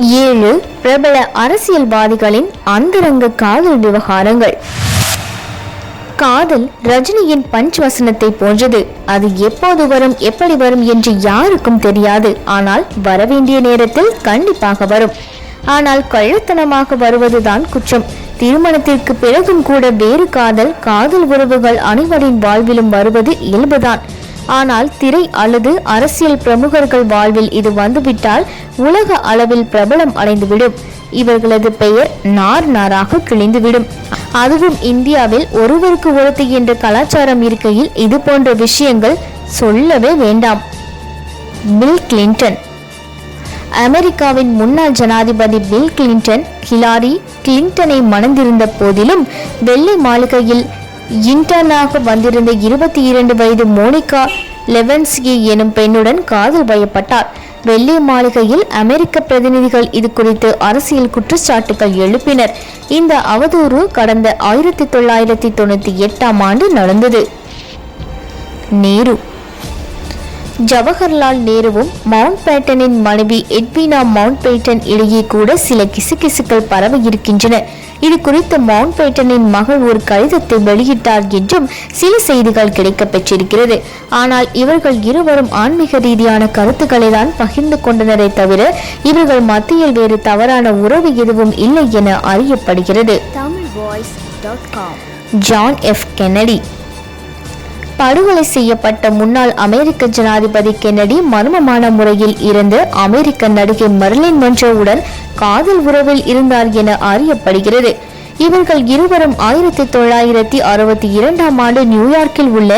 ஏழு பிரபல அரசியல்வாதிகளின் அந்தரங்க காதல் விவகாரங்கள். காதல் ரஜினியின் பஞ்ச் வசனத்தை போன்றது. அது எப்போது வரும் எப்படி வரும் என்று யாருக்கும் தெரியாது. ஆனால் வரவேண்டிய நேரத்தில் கண்டிப்பாக வரும். ஆனால் கள்ளத்தனமாக வருவதுதான் குற்றம். திருமணத்திற்கு பிறகும் கூட வேறு காதல் காதல் உறவுகள் அனைவரின் வாழ்விலும் வருவது இயல்புதான். ஆனால் திரை அல்லது அரசியல் பிரமுகர்கள் வாழ்வில் இது வந்துவிட்டால் உலக அளவில் பிரபலம் அடைந்துவிடும். இவர்களது பெயர் நார் நாராக கிழிந்துவிடும். அதுவும் இந்தியாவில் ஒருவருக்கு ஒருத்தி என்ற கலாச்சாரம் இருக்கையில் இது போன்ற விஷயங்கள் சொல்லவே வேண்டாம். பில் கிளின்டன் அமெரிக்காவின் முன்னாள் ஜனாதிபதி பில் கிளின்டன் ஹிலாரி கிளின்டனை மணந்திருந்த போதிலும் வெள்ளை மாளிகையில் இன்டர்னாக வந்திருந்த இருபத்தி இரண்டு வயது மோனிகா லெவன்ஸ்கி எனும் பெண்ணுடன் காதல் வயப்பட்டார் வெள்ளை மாளிகையில் அமெரிக்க பிரதிநிதிகள் இது குறித்து அரசியல் குற்றச்சாட்டுகள் எழுப்பினர். இந்த அவதூறு கடந்த ஆயிரத்தி தொள்ளாயிரத்தி தொண்ணூத்தி எட்டாம் ஆண்டு நடந்தது. நேரு ஜவஹர்லால் நேருவும் மவுண்ட் பேட்டனின் மனைவி எட்வினா மவுண்ட் பேட்டன் இடையே கூட சில கிசுகிசுக்கள் பரவ இருக்கின்றன. இது குறித்து மவுண்ட் பேட்டனின் மகள் ஒரு கடிதத்தை வெளியிட்டார் என்றும் சில செய்திகள் கிடைக்கப் பெற்றிருக்கிறது. ஆனால் இவர்கள் இருவரும் ஆன்மீக ரீதியான கருத்துக்களை தான் பகிர்ந்து கொண்டனரே தவிர இவர்கள் மத்தியில் வேறு தவறான உறவு எதுவும் இல்லை என அறியப்படுகிறது. John F Kennedy. படுகொலை செய்யப்பட்ட முன்னாள் அமெரிக்க ஜனாதிபதி கென்னடி மர்மமான முறையில் இருந்து அமெரிக்க நடிகை மர்லின் மன்றோவுடன் காதல் உறவில் இருந்தார் என அறியப்படுகிறது. இவர்கள் இருவரும் ஆயிரத்தி தொள்ளாயிரத்தி அறுபத்தி இரண்டாம் ஆண்டு நியூயார்க்கில் உள்ள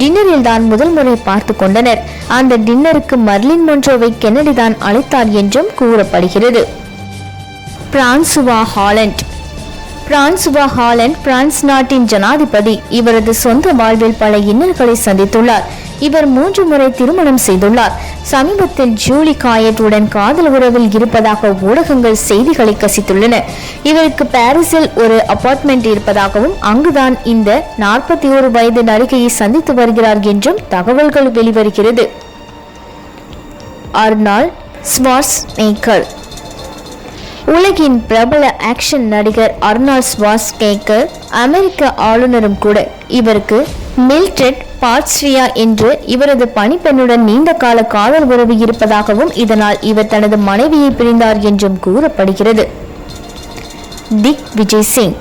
டின்னரில் தான் முதல் முறை பார்த்து கொண்டனர். அந்த டின்னருக்கு மர்லின் மொன்றோவை கென்னடி தான் அழைத்தார் என்றும் கூறப்படுகிறது. Francois Hollande Francois Hollande France நாட்டின் ஜனாதிபதி. இவரது சொந்த வாழ்வில் பல இன்னல்களை சந்தித்துள்ளார். இவர் மூன்று முறை திருமணம் செய்துள்ளார். சமீபத்தில் ஜூலி காயட்டுடன் காதல் உறவில் இருப்பதாக ஊடகங்கள் செய்திகளை கசித்துள்ளன. இவருக்கு பாரிஸில் ஒரு அபார்ட்மெண்ட் இருப்பதாகவும் அங்குதான் இந்த நாற்பத்தி ஒரு வயது நடிகையை சந்தித்து வருகிறார் என்றும் தகவல்கள் வெளிவருகிறது. அர்னால் ஸ்வார்ஸ் மேக்கர் உலகின் பிரபல ஆக்ஷன் நடிகர் அர்னால்ட் ஸ்வாஸ்கேக்கு அமெரிக்க ஆளுநரும் கூட. இவருக்கு மில்ட்ரெட் பாட்ஸ்ரியா என்று இவரது பணிப்பெண்ணுடன் நீண்ட கால காதல் உறவு இருப்பதாகவும் இதனால் இவர் தனது மனைவியை பிரிந்தார் என்றும் கூறப்படுகிறது. Digvijay Singh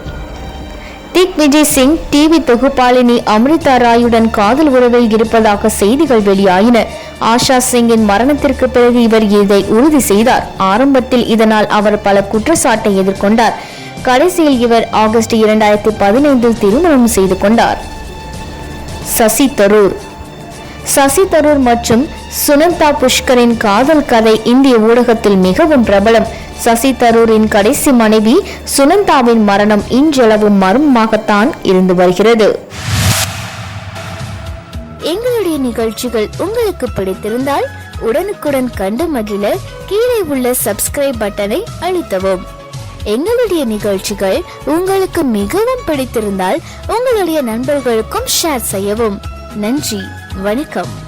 Digvijay Singh TV தொகுப்பாளினி அம்ரிதா ராயுடன் காதல் உறவில் இருப்பதாக செய்திகள் வெளியாயின. ஆஷா சிங்கின் மரணத்திற்கு பிறகு இவர் இதை உறுதி செய்தார். ஆரம்பத்தில் இதனால் அவர் பல குற்றச்சாட்டை எதிர்கொண்டார். கடைசியில் இவர் ஆகஸ்ட் இரண்டாயிரத்தி பதினைந்தில் திருமணம் செய்து கொண்டார். சசி தரூர். சசி தரூர் மற்றும் சுனந்தா புஷ்கரின் காதல் கதை இந்திய ஊடகத்தில் மிகவும் பிரபலம். சசி தரூரின் கடைசி மனைவி சுனந்தாவின் மரணம் இன்றளவு மர்மமாகத்தான் இருந்து வருகிறது. எங்களுடைய நிகழ்ச்சிகள் உங்களுக்கு பிடித்திருந்தால் உடனுக்குடன் கண்டு மகிழ கீழே உள்ள சப்ஸ்கிரைப் பட்டனை அழுத்தவும். எங்களுடைய நிகழ்ச்சிகள் உங்களுக்கு மிகவும் பிடித்திருந்தால் உங்களுடைய நண்பர்களுக்கும் ஷேர் செய்யவும். நன்றி வணக்கம்.